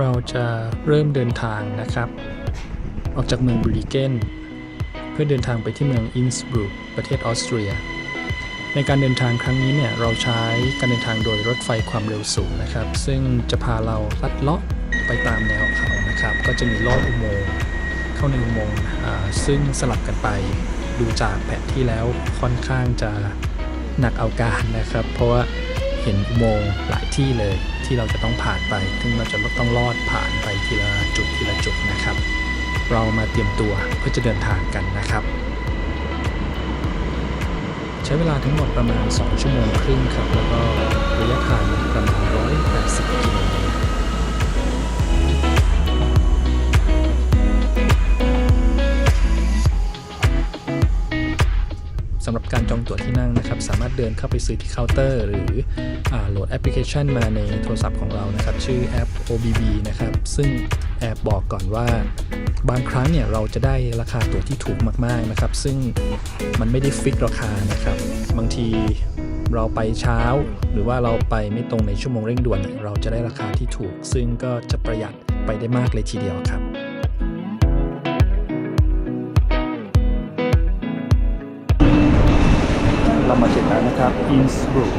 เราจะเริ่มเดินทางนะครับ ออกจากเมืองบริเกนเพื่อเดินทางไปที่เมืองอินสบรุกประเทศออสเตรีย ในการเดินทางครั้งนี้เนี่ยเราใช้การเดินทางโดยรถไฟความเร็วสูงนะครับ ซึ่งจะพาเราลัดเลาะไปตามแนวเขานะครับ ก็จะมีลอดอุโมงค์เข้าในอุโมงค์ซึ่งสลับกันไปดูจากแผนที่แล้วค่อนข้างจะหนักเอาการนะครับ เพราะว่าเห็นอุโมงค์หลายที่เลย ที่เราจะต้องผ่านไป ซึ่งเราจะต้องลอดผ่านไปทีละจุดทีละจุดนะครับ เรามาเตรียมตัวเพื่อจะเดินทางกันนะครับ ใช้เวลาทั้งหมดประมาณ 2 ชั่วโมงครึ่งครับ แล้วก็ระยะทางประมาณ 180 กิโลเมตรำหรับการจองตั๋วที่นั่งนะครับ สามารถเดินเข้าไปซื้อที่เคาน์เตอร์ หรืออโหลดแอปพลิเคชันมาในโทรศัพท์ของเรานะครับ ชื่อแอป OBB นะครับ ซึ่งแอบบอกก่อนว่า บางครั้งเนี่ยเราจะได้ราคาตั๋วที่ถูกมากๆนะครับ ซึ่งมันไม่ได้ฟิกราคานะครับ บางทีเราไปเช้า หรือว่าเราไปไม่ตรงในชั่วโมงเร่งด่วน เราจะได้ราคาที่ถูก ซึ่งก็จะประหยัดไปได้มากเลยทีเดียวครับ เรามาถึงแล้วนะครับอินสบรุก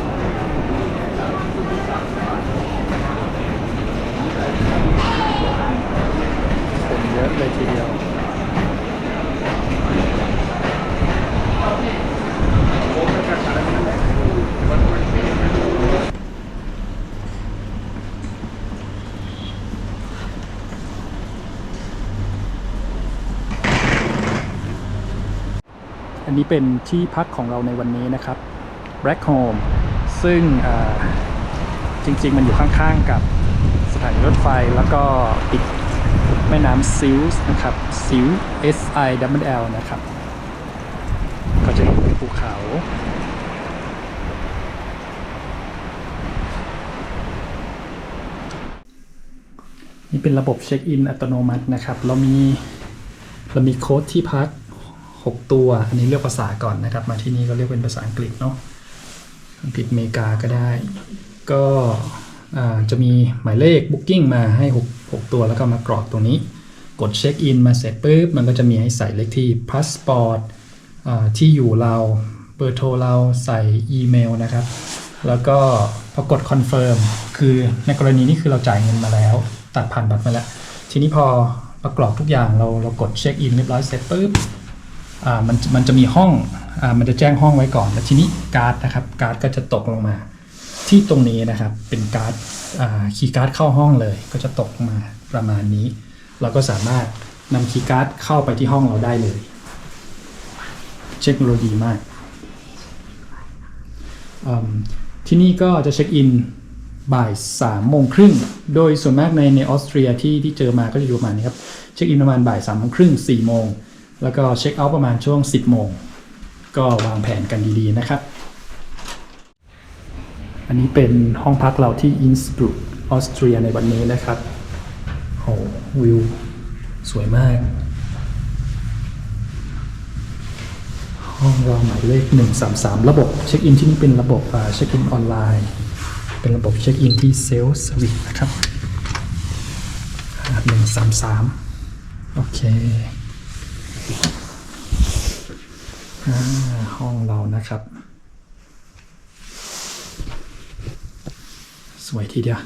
คนเยอะเลยทีเดียวอั นนี้เป็นที่พักของเราในวันนี้นะครับ Black Home ซึ่งจริง ๆ มันอยู่ข้างๆกับสถานีรถไฟแล้วก็ติดแม่น้ำซิลส์นะครับซิล S I W L นะครับ ก็จะเห็นเป็นภูเขา นี่เป็นระบบเช็คอินอัตโนมัตินะครับ เรามีเรามีโค้ดที่พัก 6 ตัว อันนี้เลือกภาษาก่อนนะครับ มาที่นี่ก็เรียกเป็นภาษาอังกฤษเนาะอังกฤษอเมริกาก็ได้ ก็จะมีหมายเลข Booking มาให้ 6 6 ตัวแล้วก็มากรอกตรงนี้ กดเช็คอินมาเสร็จปุ๊บ มันก็จะมีให้ใส่เลขที่พาสปอร์ตที่อยู่เราเบอร์โทรเราใส่อีเมลนะครับ แล้วก็พอกดคอนเฟิร์มคือในกรณีนี้คือเราจ่ายเงินมาแล้ว ตัดผ่านบัตรมาแล้ว ทีนี้พอประกอบทุกอย่างเราเรากดเช็คอินเรียบร้อยเสร็จปุ๊บ มันมันจะมีห้องอมันจะแจ้งห้องไว้ก่อน แล้วทีนี้การ์ดนะครับ การ์ดก็จะตกลงมา ที่ตรงนี้นะครับเป็นการ์ดคีย์การ์ดเข้าห้องเลย ก็จะตกมาประมาณนี้ เราก็สามารถนำคีย์การ์ดเข้าไปที่ห้องเราได้เลย เทคโนโลยีมาก ที่นี่ก็จะเช็คอินบ่ายสามโมงครึ่ง โดยส่วนมากในในออสเตรียที่ที่เจอมาก็จะอยู่ประมาณนี้ครับ เช็คอินประมาณบ่ายสามโมงครึ่งสี่โมง แล้วก็เช็คเอาท์ประมาณช่วง 10 โมง ก็วางแผนกันดีๆนะครับ อันนี้เป็นห้องพักเราที่อินสบรุกออสเตรียในวันนี้นะครับโอ้วิว สวยมาก ห้องเราหมายเลข 133 ระบบเช็คอินที่นี่เป็นระบบเช็คอินออนไลน์ เป็นระบบเช็คอินที่เซลล์สวิตนะครับหนึ่งสามสามโอเค อ่า ห้องเรานะครับ สวยทีเดียว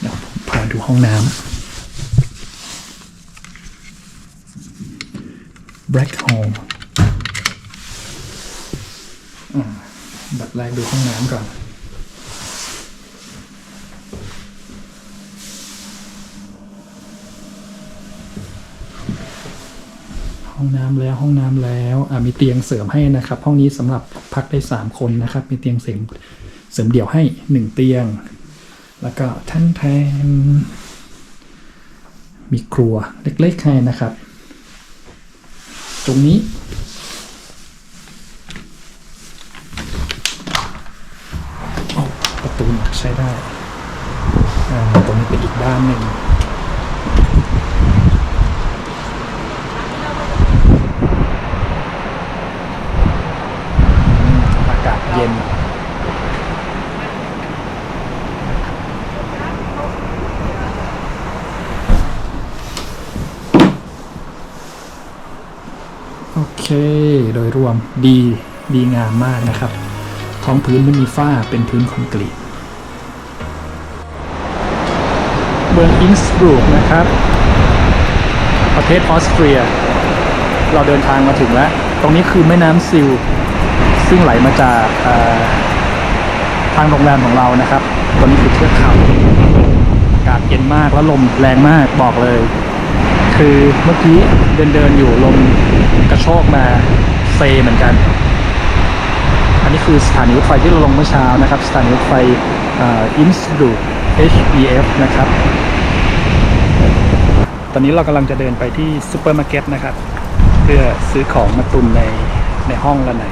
เดี๋ยวผมพาดูห้องน้ำ Black Home อ่าดับแรกดูห้องน้ำก่อน ห้องน้ำแล้วห้องน้ำแล้วมีเตียงเสริมให้นะครับ ห้องนี้สำหรับพักได้ 3 คนนะครับ มีเตียงเสริมเสริมเดี่ยวให้ 1 เตียง แล้วก็ท่านแทนมีครัวเล็กๆให้นะครับ ตรงนี้ ประตูหนักใช้ได้ ตรงนี้เป็นอีกด้านหนึ่ง อากาศเย็น เคโดยรวมดีดีงามมากนะครับ ท้องพื้นไม่มีฝ้าเป็นพื้นคอนกรีตเมืองอินสบรูกนะครับ ประเทศออสเตรีย เราเดินทางมาถึงแล้ว ตรงนี้คือแม่น้ำซิล ซึ่งไหลมาจากทางโรงแรมของเรานะครับตรงนี้คือเทือกเขาอากาศเย็นมากแล้วลมแรงมากบอกเลย คือเมื่อกี้เดินเดินๆอยู่ลมกระโชกมาเซเหมือนกัน อันนี้คือสถานีรถไฟที่เราลงเมื่อเช้านะครับ สถานีรถไฟอินสบรูก HBF นะครับ ตอนนี้เรากำลังจะเดินไปที่ซูเปอร์มาร์เก็ตนะครับ เพื่อซื้อของมาตุนในในห้องละไหน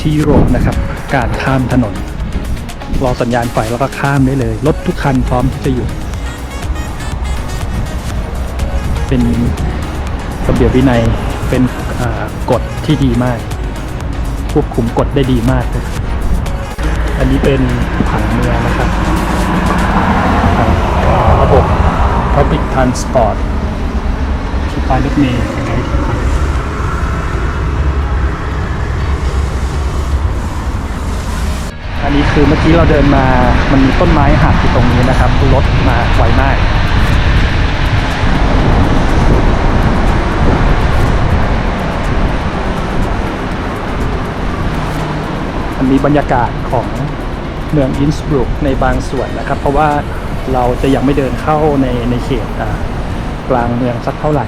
ที่ยุโรปนะครับ การข้ามถนน รอสัญญาณไฟแล้วก็ข้ามได้เลย รถทุกคันพร้อมที่จะหยุด เป็นระเบียบวินัย เป็นกฎที่ดีมาก ควบคุมกฎได้ดีมากเลยอันนี้เป็นผังเมืองนะครับ ระบบ Public Transport ที่ป้ายรถเมล์ไง อันนี้คือเมื่อกี้เราเดินมา มันมีต้นไม้หักอยู่ตรงนี้นะครับ รถมาไวมาก มันมีบรรยากาศของเมืองอินสบรุกในบางส่วนนะครับ เพราะว่าเราจะยังไม่เดินเข้าในในเขตกลางเมืองสักเท่าไหร่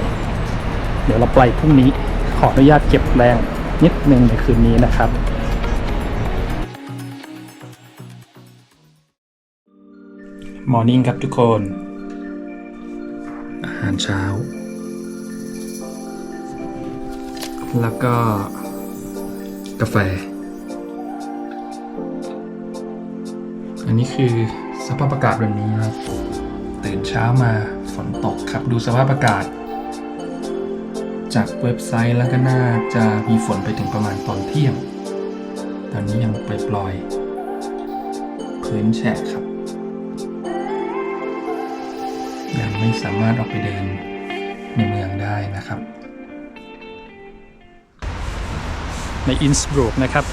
เดี๋ยวเราไปพรุ่งนี้ขออนุญาตเก็บแรงนิดนึงในคืนนี้นะครับ มอร์นิ่งครับทุกคน อาหารเช้า แล้วก็ กาแฟ อันนี้คือสภาพอากาศแบบนี้ครับ ตื่นเช้ามาฝนตกครับดูสภาพอากาศ จากเว็บไซต์แล้วก็น่าจะมีฝนไปถึงประมาณตอนเที่ยง ตอนนี้ยังปล่อยๆพื้นแฉะครับ ไม่สามารถออกไปเดินในเมืองได้นะครับ ในอินสบรูกนะครับ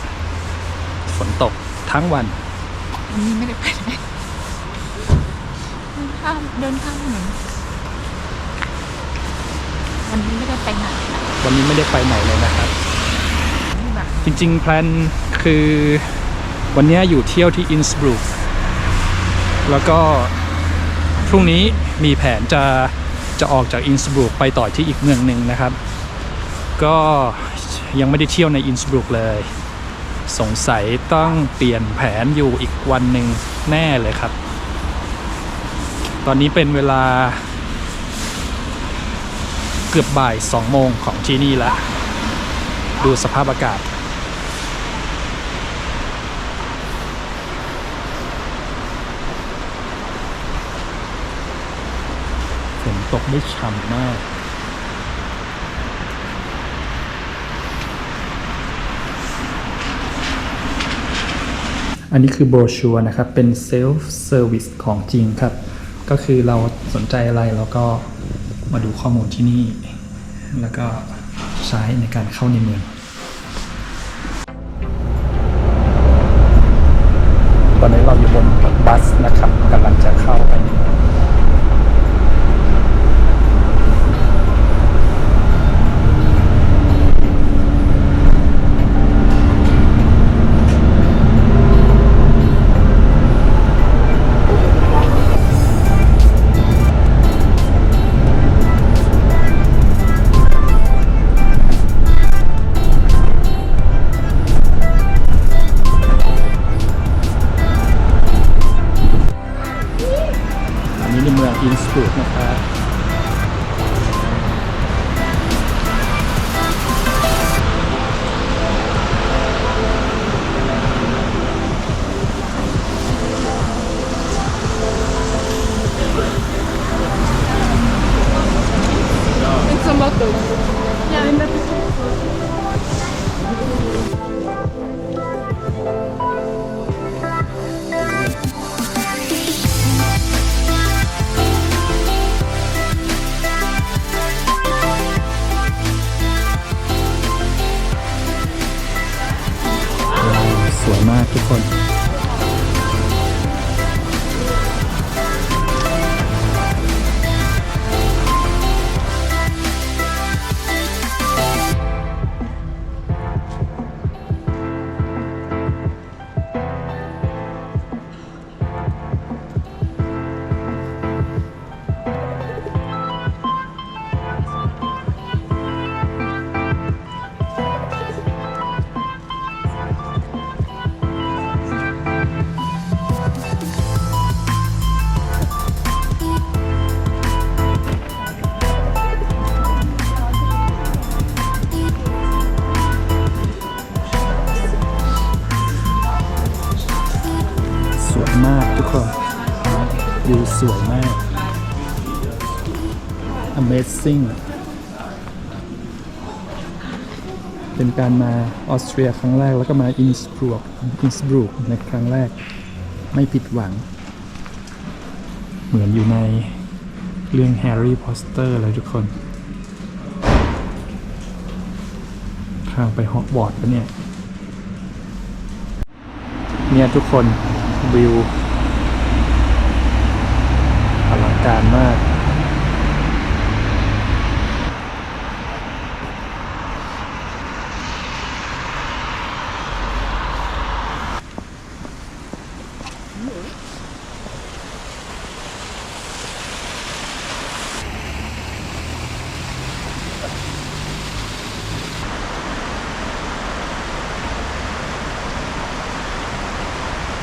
ฝนตกทั้งวันวันนี้ไม่ได้ไปไหนเดินข้ามเดินข้ามถนนวันนี้ไม่ได้ไปไหนนะวันนี้ไม่ได้ไปไหนเลยนะครับที่แบบจริงๆแพลนคือวันนี้อยู่เที่ยวที่อินสบรูกแล้วก็พ รุ่งนี้มีแผนจะจะออกจากอินสบรูกไปต่อที่อีกเมืองหนึ่งนะครับ ก็ยังไม่ได้เที่ยวในอินสบรูกเลย สงสัยต้องเปลี่ยนแผนอยู่อีกวันหนึ่งแน่เลยครับ ตอนนี้เป็นเวลาเกือบบ่ายสองโมงของที่นี่ล้วดูสภาพอากาศ นตกได้ฉ่ำมาก อันนี้คือโบรชัวร์นะครับ เป็นเซลฟ์เซอร์วิสของจริงครับ ก็คือเราสนใจอะไรเราก็มาดูข้อมูลที่นี่ แล้วก็ใช้ในการเข้าในเมืองตอนนี้เราอยู่บนบัสนะครับกำลังจะเข้าไปในเมือง วิวสวยมาก Amazing เป็นการมาออสเตรียครั้งแรกแล้วก็มาอินสบรูกอินสบรูกในครั้งแรกไม่ผิดหวัง เหมือนอยู่ในเรื่องแฮร์รี่พอสเตอร์เลยทุกคน ข้างไปฮอกวอตส์ปะเนี่ย เนี่ยทุกคนวิว อลังการมาก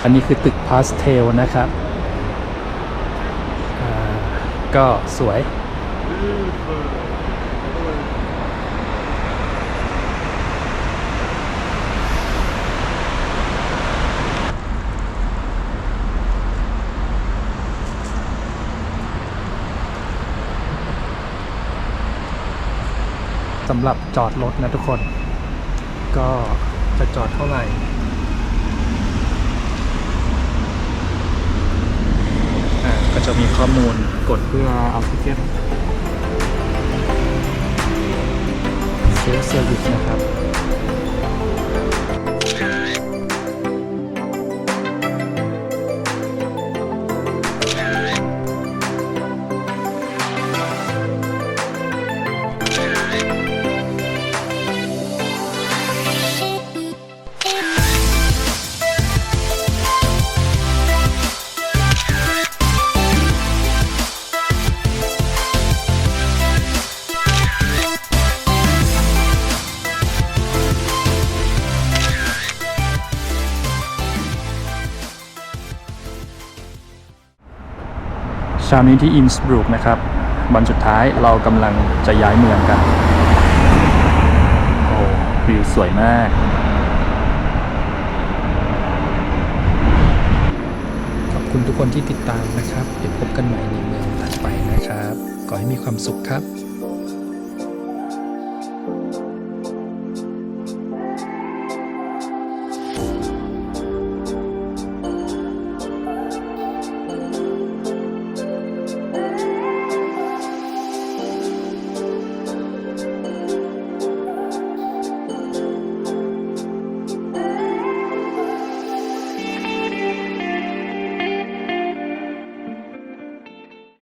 อันนี้คือตึกพาสเทลนะครับ ก็สวย สำหรับจอดรถนะทุกคน ก็จะจอดเท่าไหร่ อ่า ก็จะมีข้อมูลกดเพื่อเอาทิเก็ตเซลเซอร์วิสนะครับ เช้านี้ที่อินสบรุกนะครับ วันสุดท้ายเรากำลังจะย้ายเมืองกัน โอ้วิวสวยมากขอบคุณทุกคนที่ติดตามนะครับ เดี๋ยวพบกันใหม่ในเมืองถัดไปนะครับ ขอให้มีความสุขครับ